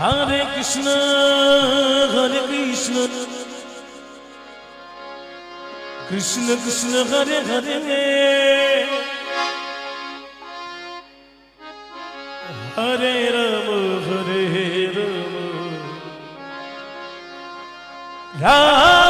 હરે કૃષ્ણ હરે કૃષ્ણ કૃષ્ણ કૃષ્ણ હરે હરે હરે રમ હરે રમ રામ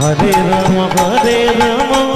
హరే రామ హరే రామ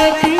में की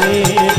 রে